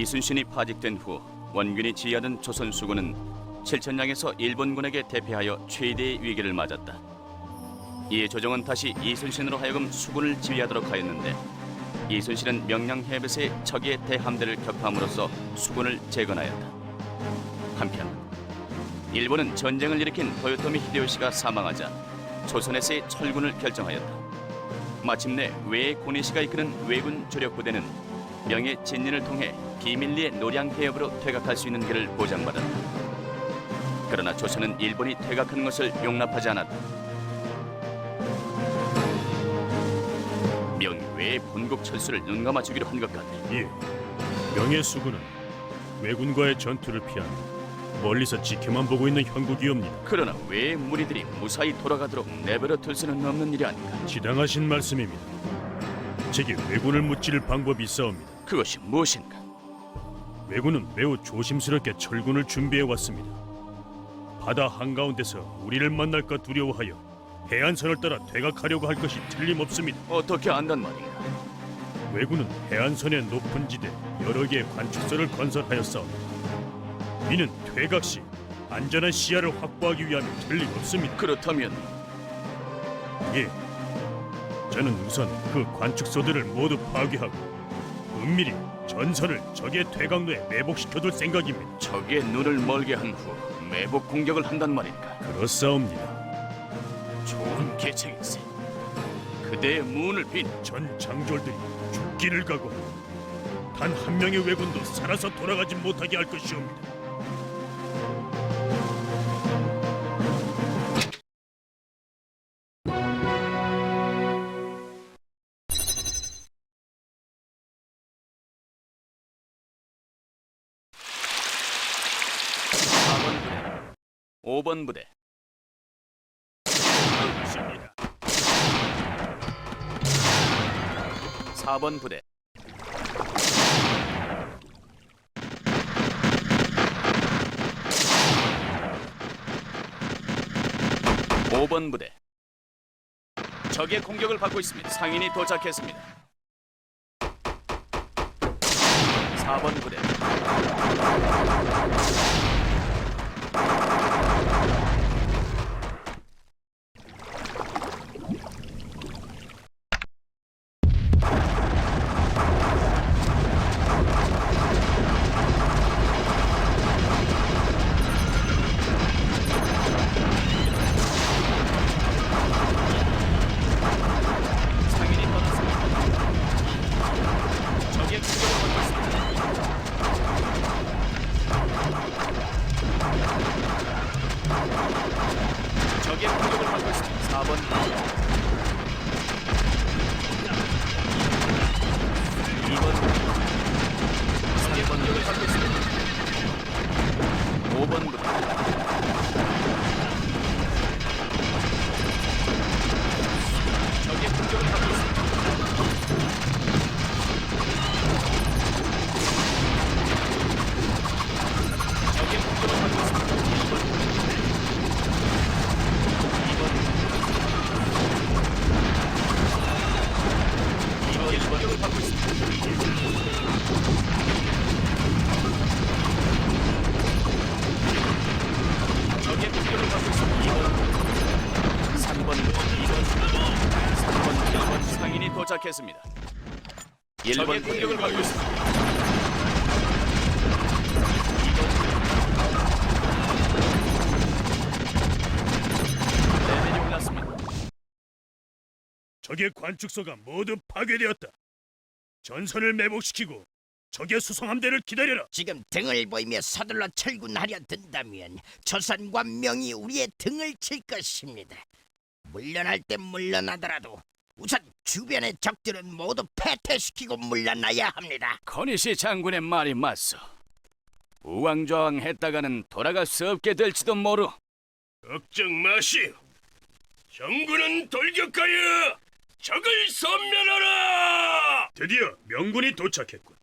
이순신이 파직된 후 원균이 지휘하던 조선 수군은 칠천량에서 일본군에게 대패하여 최대의 위기를 맞았다. 이에 조정은 다시 이순신으로 하여금 수군을 지휘하도록 하였는데 이순신은 명량 해변에 적의 대함대를 격파함으로써 수군을 재건하였다. 한편 일본은 전쟁을 일으킨 도요토미 히데요시가 사망하자 조선에서의 철군을 결정하였다. 마침내 외의 고니시가 이끄는 왜군 주력 부대는 명예 진린을 통해 비밀리에 노량 해협으로 퇴각할 수 있는 길을 보장받았다. 그러나 조선은 일본이 퇴각하는 것을 용납하지 않았다. 명외의 본국 철수를 눈감아 주기로 한 것 같다. 예. 명예수군은 왜군과의 전투를 피하며 멀리서 지켜만 보고 있는 형국이옵니다. 그러나 왜 무리들이 무사히 돌아가도록 내버려 둘 수는 없는 일이 아닌가? 지당하신 말씀입니다. 제게 왜군을 무찌를 방법이 있사옵니다. 그것이 무엇인가? 왜군은 매우 조심스럽게 철군을 준비해 왔습니다. 바다 한가운데서 우리를 만날까 두려워하여 해안선을 따라 퇴각하려고 할 것이 틀림없습니다. 어떻게 안단 말인가? 왜군은 해안선의 높은 지대 여러 개의 관측소를 건설하였사옵니다. 이는 퇴각 시 안전한 시야를 확보하기 위함이 틀림없습니다. 그렇다면 예. 저는 우선 그 관측소들을 모두 파괴하고 은밀히 전선을 적의 퇴각로에 매복시켜둘 생각입니다. 적의 눈을 멀게 한 후 매복 공격을 한단 말인가? 그렇사옵니다. 좋은 계책일세. 그대의 문을 빈 전 장졸들이 죽기를 각오하고 단 한 명의 왜군도 살아서 돌아가지 못하게 할 것이옵니다. 오번 부대. 있습니다. 4번 부대. 오번 부대. 적의 공격을 받고 있습니다. 상인이 도착했습니다. 4번 부대. 적의 공격을 받고 있습니다. 4번 2번 적의 공격을 받고 있습니다. 5번 부대 적의 공격을 받고 있습니다. 3번 2번 3번 1번 상인이 도착했습니다. 1번 공격을 받고 있습니다. 레벨이 올랐습니다. 적의 관측소가 모두 파괴되었다. 전선을 매복시키고 적의 수송함대를 기다려라. 지금 등을 보이며 서둘러 철군하려 든다면 조선과 명이 우리의 등을 칠 것입니다. 물러날 때 물러나더라도 우선 주변의 적들은 모두 패퇴시키고 물러나야 합니다. 커니시 장군의 말이 맞소. 우왕좌왕 했다가는 돌아갈 수 없게 될지도 모르. 걱정 마시오. 정군은 돌격하여 적을 섬멸하라. 드디어 명군이 도착했군.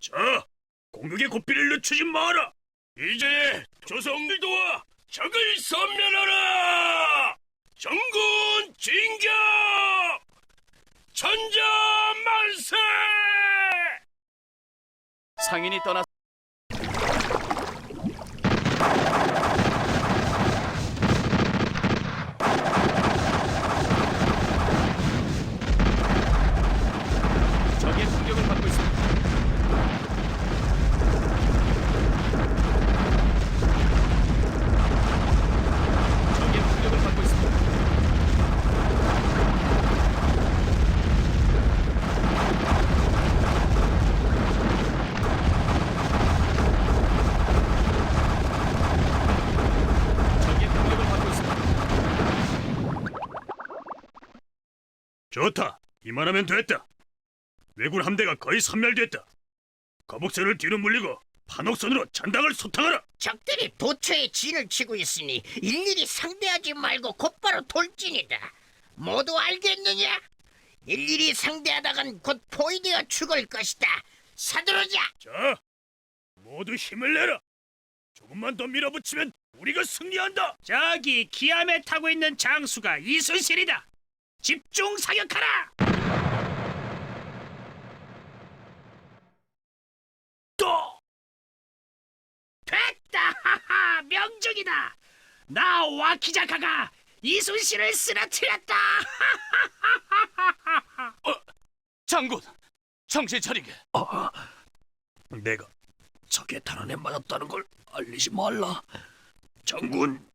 자, 공격의 고삐를 늦추지 마라. 이제 조성들도와 적을 섬멸하라. 정군 진격! 천자 만세! 상인이 떠나 적의 공격을 받고 있습니다. 적의 공격을 받고 있습니다. 적의 공격을 받고 있습니다. 좋다. 이만하면 됐다. 왜군 함대가 거의 섬멸됐다. 거북선을 뒤로 물리고 판옥선으로 잔당을 소탕하라. 적들이 도처에 진을 치고 있으니 일일이 상대하지 말고 곧바로 돌진이다. 모두 알겠느냐? 일일이 상대하다간 곧 포위되어 죽을 것이다. 서두르자. 자, 모두 힘을 내라. 조금만 더 밀어붙이면 우리가 승리한다. 저기 기암에 타고 있는 장수가 이순실이다. 집중 사격하라. 또 됐다. 하하, 명중이다. 나 와키자카가 이순실을 쓰러뜨렸다. 장군, 정신 차리게. 내가 적의 탄환에 맞았다는 걸 알리지 말라. 장군,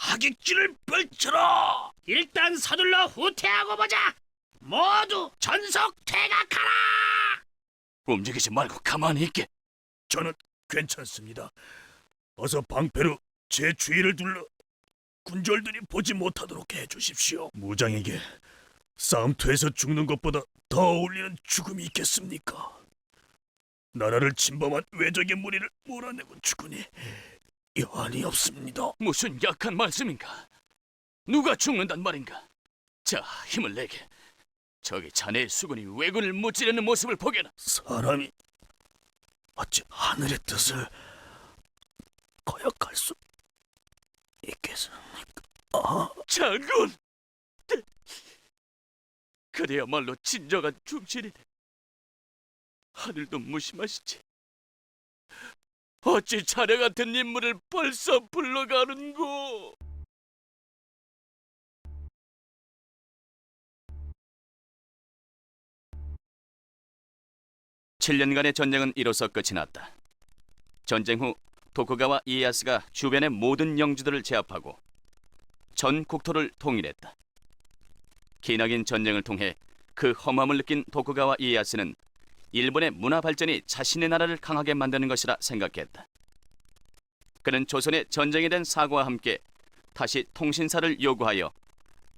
하객진을 펼쳐라. 일단 서둘러 후퇴하고 보자. 모두 전속 퇴각하라. 움직이지 말고 가만히 있게. 저는 괜찮습니다. 어서 방패로 제 주위를 둘러 군졸들이 보지 못하도록 해주십시오. 무장에게 싸움터에서 죽는 것보다 더 어울리는 죽음이 있겠습니까? 나라를 침범한 외적의 무리를 몰아내고 죽으니 여한이 없습니다. 무슨 약한 말씀인가? 누가 죽는단 말인가? 자, 힘을 내게. 저기 자네의 수군이 왜군을 무찌르는 모습을 보게나. 사람이 어찌 하늘의 뜻을 거역할 수 있겠습니까? 장군! 네. 그래야말로 진정한 중신이네. 하늘도 무심하시지. 어찌 자네 같은 인물을 벌써 불러가는고? 칠년간의 전쟁은 이로써 끝이 났다. 전쟁 후 도쿠가와 이에야스가 주변의 모든 영주들을 제압하고 전 국토를 통일했다. 기나긴 전쟁을 통해 그 험함을 느낀 도쿠가와 이에야스는 일본의 문화 발전이 자신의 나라를 강하게 만드는 것이라 생각했다. 그는 조선의 전쟁에 대한 사과와 함께 다시 통신사를 요구하여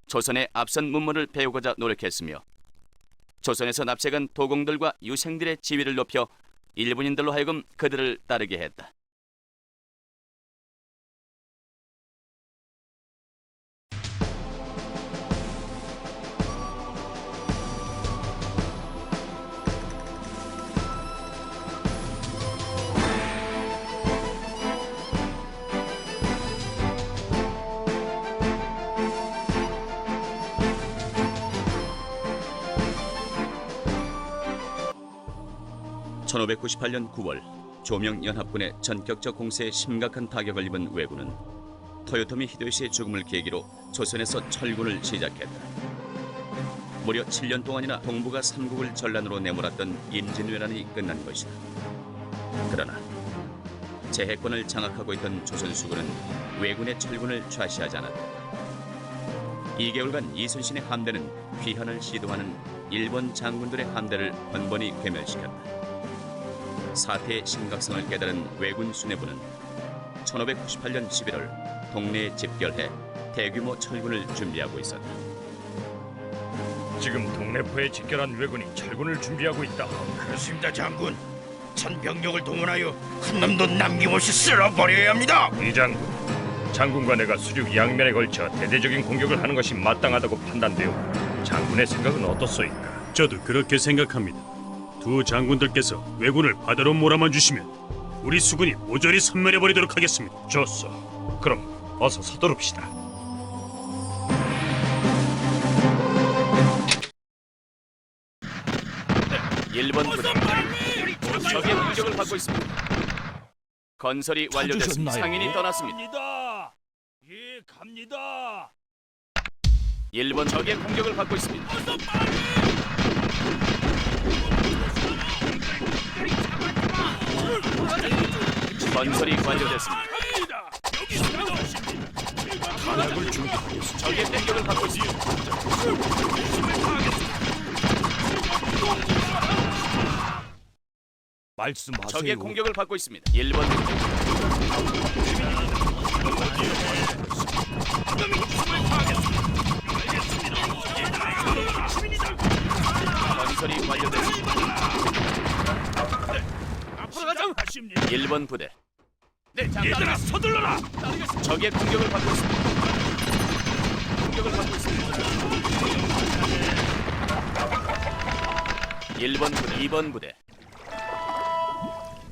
조선의 앞선 문물을 배우고자 노력했으며 조선에서 납작한 도공들과 유생들의 지위를 높여 일본인들로 하여금 그들을 따르게 했다. (1598년 9월) 조명 연합군의 전격적 공세에 심각한 타격을 입은 왜군은 토요토미 히데요시의 죽음을 계기로 조선에서 철군을 시작했다. 무려 7년 동안이나 동북아 삼국을 전란으로 내몰았던 임진왜란이 끝난 것이다. 그러나 제해권을 장악하고 있던 조선 수군은 왜군의 철군을 좌시하지 않았다. 2개월간 이순신의 함대는 귀환을 시도하는 일본 장군들의 함대를 번번이 괴멸시켰다. 사태의 심각성을 깨달은 왜군 수뇌부는 1598년 11월 동네에 집결해 대규모 철군을 준비하고 있었다. 지금 동래포에 집결한 왜군이 철군을 준비하고 있다. 그렇습니다, 장군. 천병력을 동원하여 한 놈도 남김없이 쓸어버려야 합니다. 이 장군, 장군과 내가 수륙 양면에 걸쳐 대대적인 공격을 하는 것이 마땅하다고 판단되오. 장군의 생각은 어떻소이까? 저도 그렇게 생각합니다. 두 장군들께서 왜군을 바다로 몰아만 주시면 우리 수군이 모조리 섬멸해 버리도록 하겠습니다. 좋소. 그럼 어서 서두릅시다. 일본 부대들이 적의 공격을 받고 있습니다. 건설이 완료됐습니다. 상인이 떠났습니다. 갑니다. 예, 갑니다. 1번 적의 공격을 받고 있습니다. 건설이 완료됐습니다. 적의 공격을 받고 있습니다. 말씀하세요. 적의 공격을 받고 있습니다. 1번 건설이 완료됐습니다. 앞으로 가자. 1번 부대 네, 얘들아 서둘러라. 적의 공격을 받고 있습니다. 공격을 받고 있습니다. 1번 부대, 2번 부대.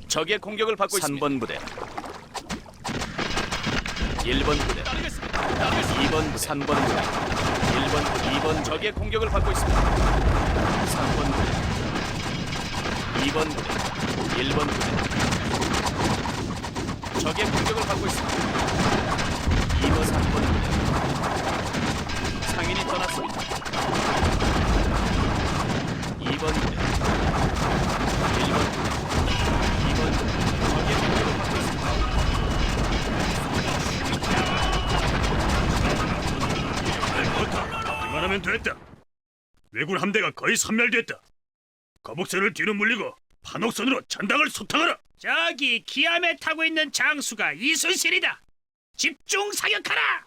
적의 공격을 받고 있습니다. 3번 부대. 1번 부대. 2번, 3번 부대. 1번, 2번 적의 공격을 받고 있습니다. 3번 부대. 2번 부대. 1번 부대. 적의 공격을 받고 있습니다. 2번, 3번 부대. 상인이 떠났습니다. 2번 부대. 1번 부대. 2번 부대. 적의 공격을 받고 있습니다. 이만하면 됐다. 왜군 함대가 거의 섬멸됐다. 거북선을 뒤로 물리고 판옥선으로 전당을 소탕하라. 저기 기암에 타고 있는 장수가 이순신이다. 집중 사격하라.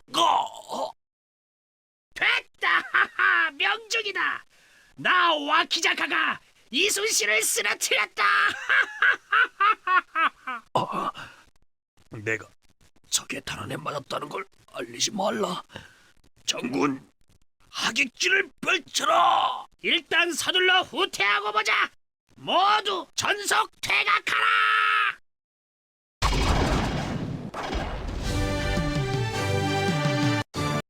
됐다. 하하, 명중이다. 나 와키자카가 이순신을 쓰러뜨렸다. 내가 적의 탄환에 맞았다는 걸 알리지 말라. 장군, 하객진을 펼쳐라. 일단 서둘러 후퇴하고 보자. 모두 전속 퇴각하라.